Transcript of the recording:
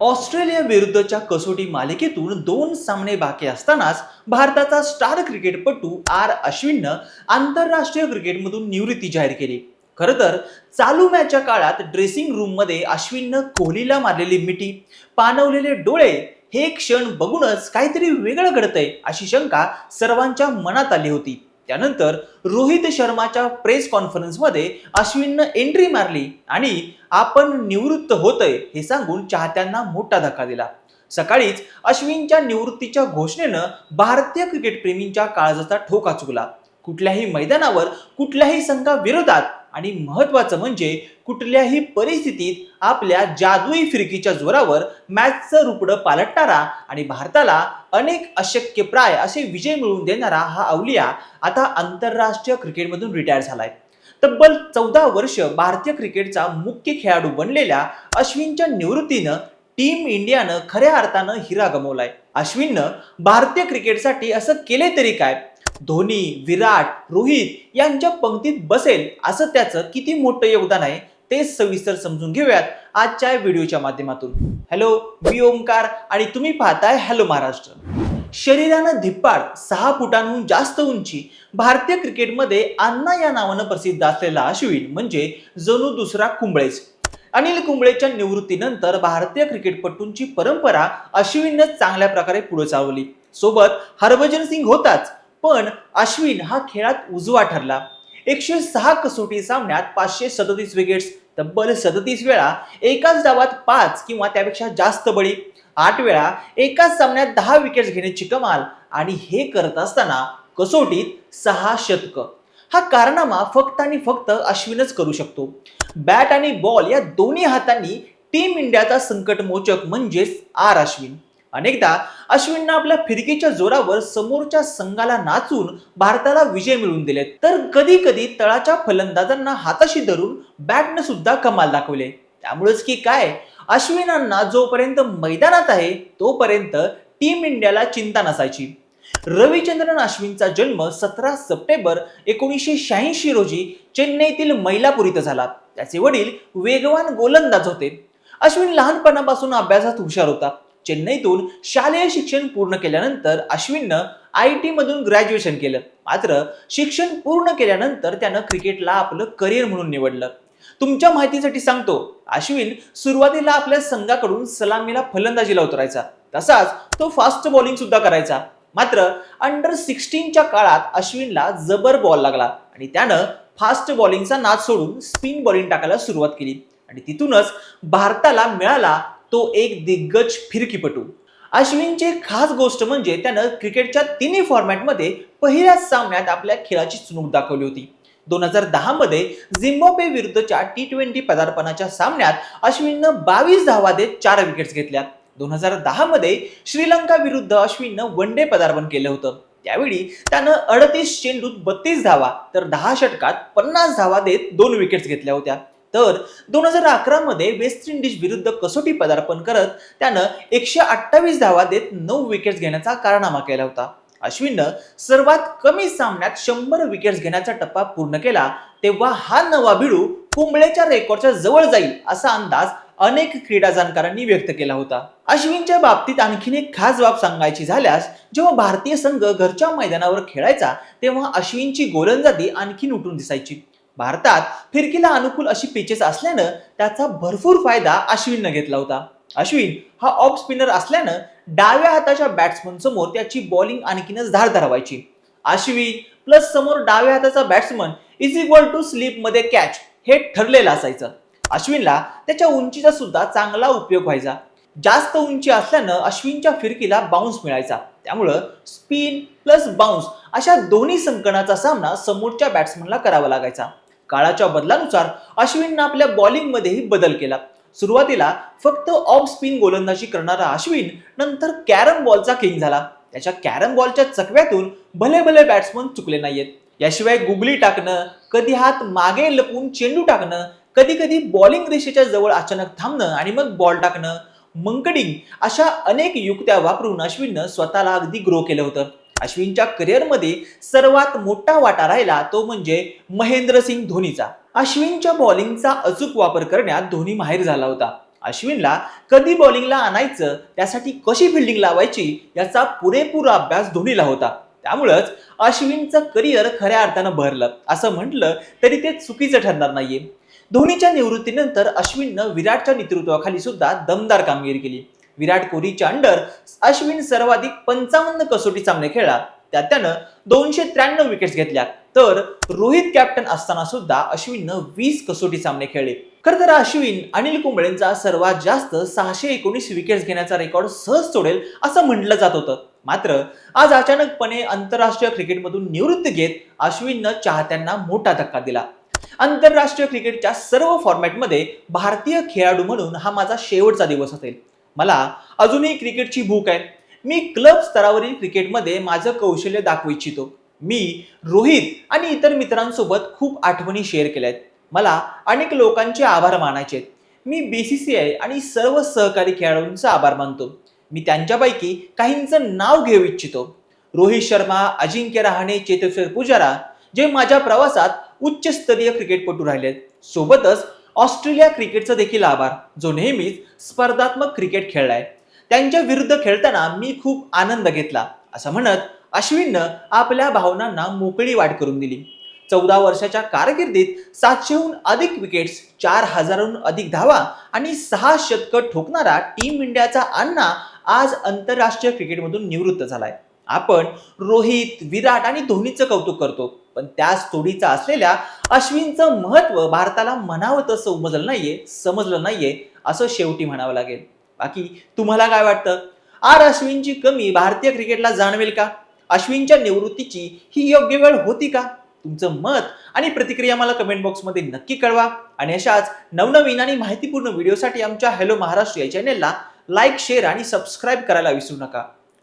Australia विरुद्धच्या कसोटी मालिकेतून दोन सामने बाकी असतानाच भारताचा स्टार क्रिकेटपटू आर अश्विननं आंतरराष्ट्रीय क्रिकेटमधून निवृत्ती जाहीर केली. खरं तर चालू मॅचच्या काळात ड्रेसिंग रूममध्ये अश्विननं कोहलीला मारलेली मिठी पाणवलेले डोळे हे क्षण बघूनच काहीतरी वेगळं घडतंय अशी शंका सर्वांच्या मनात आली होती. त्यानंतर रोहित शर्माच्या प्रेस कॉन्फरन्समध्ये अश्विननं एंट्री मारली आणि आपण निवृत्त होतय हे सांगून चाहत्यांना मोठा धक्का दिला. सकाळीच अश्विनच्या निवृत्तीच्या घोषणेनं भारतीय क्रिकेटप्रेमींच्या काळजाचा ठोका चुकला. कुठल्याही मैदानावर कुठल्याही संघाविरोधात आणि महत्वाचं म्हणजे कुठल्याही परिस्थितीत आपल्या जादुई फिरकीच्या जोरावर मॅचचं रुपडं पालटणारा आणि भारताला अनेक अशक्य प्राय असे विजय मिळवून देणारा हा अवलिया आता आंतरराष्ट्रीय क्रिकेटमधून रिटायर झालाय. तब्बल चौदा वर्ष भारतीय क्रिकेटचा मुख्य खेळाडू बनलेल्या अश्विनच्या निवृत्तीनं टीम इंडियानं खऱ्या अर्थानं हिरा गमवलाय. अश्विननं भारतीय क्रिकेटसाठी असं केले तरी काय? धोनी विराट रोहित यांच्या पंक्तीत बसेल असं त्याचं किती मोठं योगदान आहे ते सविस्तर समजून घेऊयात आजच्या व्हिडिओच्या माध्यमातून. हॅलो मी ओमकार आणि तुम्ही पाहताय हॅलो महाराष्ट्र. शरीरानं धिप्पाड सहा फुटांहून जास्त उंची भारतीय क्रिकेटमध्ये अण्णा या नावानं प्रसिद्ध असलेला अश्विन म्हणजे जणू दुसरा कुंबळेच. अनिल कुंबळेच्या निवृत्तीनंतर भारतीय क्रिकेटपटूंची परंपरा अश्विननं चांगल्या प्रकारे पुढे चालवली. सोबत हरभजन सिंग होताच. पण अश्विन हा खेळात उजवा ठरला. एकशे सहा कसोटी सामन्यात पाचशे सदतीस विकेट्स तब्बल सदतीस वेळा एकाच डावात पाच किंवा त्यापेक्षा जास्त बळी. आठ वेळा एकाच सामन्यात दहा विकेट्स घेण्याची कमाल आणि हे करत असताना कसोटीत सहा शतक. हा कारनामा फक्त आणि फक्त अश्विनच करू शकतो. बॅट आणि बॉल या दोन्ही हातांनी टीम इंडियाचा संकटमोचक म्हणजेच आर अश्विन. अनेकदा अश्विननं आपल्या फिरकीच्या जोरावर समोरच्या संघाला नाचून भारताला विजय मिळवून दिले. तर कधी कधी तळाच्या फलंदाजांना हाताशी धरून बॅटनं सुद्धा कमाल दाखवले. त्यामुळेच की काय अश्विनांना जोपर्यंत मैदानात आहे तोपर्यंत टीम इंडियाला चिंता नसायची. रविचंद्रन अश्विनचा जन्म सतरा सप्टेंबर एकोणीसशे शहाऐंशी रोजी चेन्नईतील मैलापूर इथं झाला. त्याचे वडील वेगवान गोलंदाज होते. अश्विन लहानपणापासून अभ्यासात हुशार होता. चेन्नईतून शालेय शिक्षण पूर्ण केल्यानंतर अश्विननं आय टी मधून ग्रॅज्युएशन केलं. मात्र शिक्षण पूर्ण केल्यानंतर त्यानं क्रिकेटला आपलं करिअर म्हणून निवडलं. तुमच्या माहितीसाठी सांगतो अश्विन सुरुवातीला आपल्या संघाकडून सलामीला फलंदाजीला उतरायचा. तसाच तो फास्ट बॉलिंग सुद्धा करायचा. मात्र अंडर सिक्स्टीनच्या काळात अश्विनला जबर बॉल लागला आणि त्यानं फास्ट बॉलिंगचा नाद सोडून स्पिन बॉलिंग टाकायला सुरुवात केली. आणि तिथूनच भारताला मिळाला तो एक दिग्गज फिरकीपटू. अश्विनची खास गोष्ट म्हणजे त्यानं क्रिकेटच्या तिन्ही फॉर्मॅटमध्ये पहिल्याच सामन्यात आपल्या खेळाची चुणूक दाखवली होती. दोन हजार दहामध्ये झिम्बाब्वे विरुद्धच्या टी ट्वेंटी पदार्पणाच्या सामन्यात अश्विननं बावीस धावा देत चार विकेट्स घेतल्या दोन हजार दहामध्ये श्रीलंका विरुद्ध अश्विननं वन डे पदार्पण केलं होतं. त्यावेळी त्यानं अडतीस चेंडूत बत्तीस धावा तर दहा षटकात पन्नास धावा देत दोन विकेट्स घेतल्या होत्या. तर दोन हजार अकरामध्ये वेस्ट इंडिज विरुद्ध कसोटी पदार्पण करत त्यानं एकशे अठ्ठावीस धावा देत नऊ विकेट्स घेण्याचा कारनामा केला होता. अश्विननं सर्वात कमी सामन्यात शंभर विकेट्स घेण्याचा टप्पा पूर्ण केला तेव्हा हा नवा बिडू कुंबळेच्या रेकॉर्डच्या जवळ जाईल असा अंदाज अनेक क्रीडा जाणकारांनी व्यक्त केला होता. अश्विनच्या बाबतीत आणखीन एक खास बाब सांगायची झाल्यास जेव्हा भारतीय संघ घरच्या मैदानावर खेळायचा तेव्हा अश्विनची गोलंदाजी आणखीन उठून दिसायची. भारतात फिरकीला अनुकूल अशी पिचेस असल्यानं त्याचा भरपूर फायदा अश्विननं घेतला होता. अश्विन हा ऑफ स्पिनर असल्यानं डाव्या हाताच्या बॅट्समन समोर त्याची बॉलिंग आणखीनच धार धरवायची. अश्विन प्लस समोर डाव्या हाताचा बॅट्समन इज इक्वल टू स्लीपमध्ये कॅच हे ठरलेलं असायचं. अश्विनला त्याच्या उंचीचा सुद्धा चांगला उपयोग व्हायचा. जास्त उंची असल्यानं अश्विनच्या फिरकीला बाउन्स मिळायचा. त्यामुळं स्पिन प्लस बाउन्स अशा दोन्ही संकटाचा सामना समोरच्या बॅट्समनला करावा लागायचा. काळाच्या बदलानुसार अश्विननं आपल्या बॉलिंगमध्येही बदल केला. सुरुवातीला फक्त ऑफ स्पिन गोलंदाजी करणारा अश्विन नंतर कॅरम बॉलचा किंग झाला. त्याच्या कॅरम बॉलच्या चकव्यातून भले भले बॅट्समन चुकले नाहीयेत. याशिवाय गुगली टाकणं कधी हात मागे लपून चेंडू टाकणं कधी कधी बॉलिंग रेषेच्या जवळ अचानक थांबणं आणि मग बॉल टाकणं मंकडिंग अशा अनेक युक्त्या वापरून अश्विननं स्वतःला अगदी ग्रो केलं होतं. अश्विनच्या करिअरमध्ये सर्वात मोठा वाटा राहिला तो म्हणजे महेंद्रसिंग धोनीचा. अश्विनच्या बॉलिंगचा अचूक वापर करण्यात धोनी माहीर झाला होता. अश्विनला कधी बॉलिंगला आणायचं त्यासाठी कशी फिल्डिंग लावायची याचा पुरेपूर अभ्यास धोनीला होता. त्यामुळंच अश्विनचं करिअर खऱ्या अर्थानं भरलं. असं म्हटलं तरी ते चुकीचं ठरणार नाहीये. धोनीच्या निवृत्तीनंतर अश्विननं विराटच्या नेतृत्वाखाली सुद्धा दमदार कामगिरी केली. विराट कोहलीच्या अंडर अश्विन सर्वाधिक पंचावन्न कसोटी सामने खेळला. त्यात त्यानं दोनशे त्र्याण्णव विकेट्स घेतल्या. तर रोहित कॅप्टन असताना सुद्धा अश्विननं वीस कसोटी सामने खेळले. खरं तर अश्विन अनिल कुंबळेंचा सर्वात जास्त सहाशे एकोणीस विकेट्स घेण्याचा रेकॉर्ड सहज सोडेल असं म्हटलं जात होतं. मात्र आज अचानकपणे आंतरराष्ट्रीय क्रिकेटमधून निवृत्त घेत अश्विननं चाहत्यांना मोठा धक्का दिला. आंतरराष्ट्रीय क्रिकेटच्या सर्व फॉर्मॅटमध्ये भारतीय खेळाडू म्हणून हा माझा शेवटचा दिवस असेल. मला अजूनही क्रिकेटची भूक आहे. मी क्लब स्तरावरील क्रिकेटमध्ये माझं कौशल्य दाखवू इच्छितो. मी रोहित आणि इतर मित्रांसोबत खूप आठवणी शेअर केल्या आहेत मला अनेक लोकांचे आभार मानायचे आहेत. मी बी सी सी आय आणि सर्व सहकारी खेळाडूंचा आभार मानतो. मी त्यांच्यापैकी काहींचं नाव घेऊ इच्छितो. रोहित शर्मा अजिंक्य रहाणे चेतेश्वर पुजारा जे माझ्या प्रवासात उच्चस्तरीय क्रिकेटपटू राहिलेत. सोबतच ऑस्ट्रेलिया क्रिकेटचा देखील आभार जो नेहमीच स्पर्धात्मक क्रिकेट खेळलाय. त्यांच्या विरुद्ध खेळताना मी खूप आनंद घेतला. असं म्हणत अश्विननं आपल्या भावनांना मोकळी वाट करून दिली. चौदा वर्षाच्या कारकिर्दीत सातशेहून अधिक विकेट्स चार हजारहून अधिक धावा आणि सहा शतकं ठोकणारा टीम इंडियाचा अण्णा आज आंतरराष्ट्रीय क्रिकेटमधून निवृत्त झालाय. आपण रोहित विराट आणि धोनीचं कौतुक करतो. पण त्याच तोडीचा असलेल्या अश्विनचं महत्त्व भारताला म्हणावं तसं उमजलं नाहीये समजलं नाहीये असं शेवटी म्हणावं लागेल. बाकी तुम्हाला काय वाटतं? आर अश्विनची कमी भारतीय क्रिकेटला जाणवेल का? अश्विनच्या निवृत्तीची ही योग्य वेळ होती का? तुमचं मत आणि प्रतिक्रिया मला कमेंट बॉक्समध्ये नक्की कळवा. आणि अशाच नवनवीन आणि माहितीपूर्ण व्हिडिओसाठी आमच्या हॅलो महाराष्ट्र या चॅनेलला लाईक शेअर आणि सबस्क्राईब करायला विसरू नका.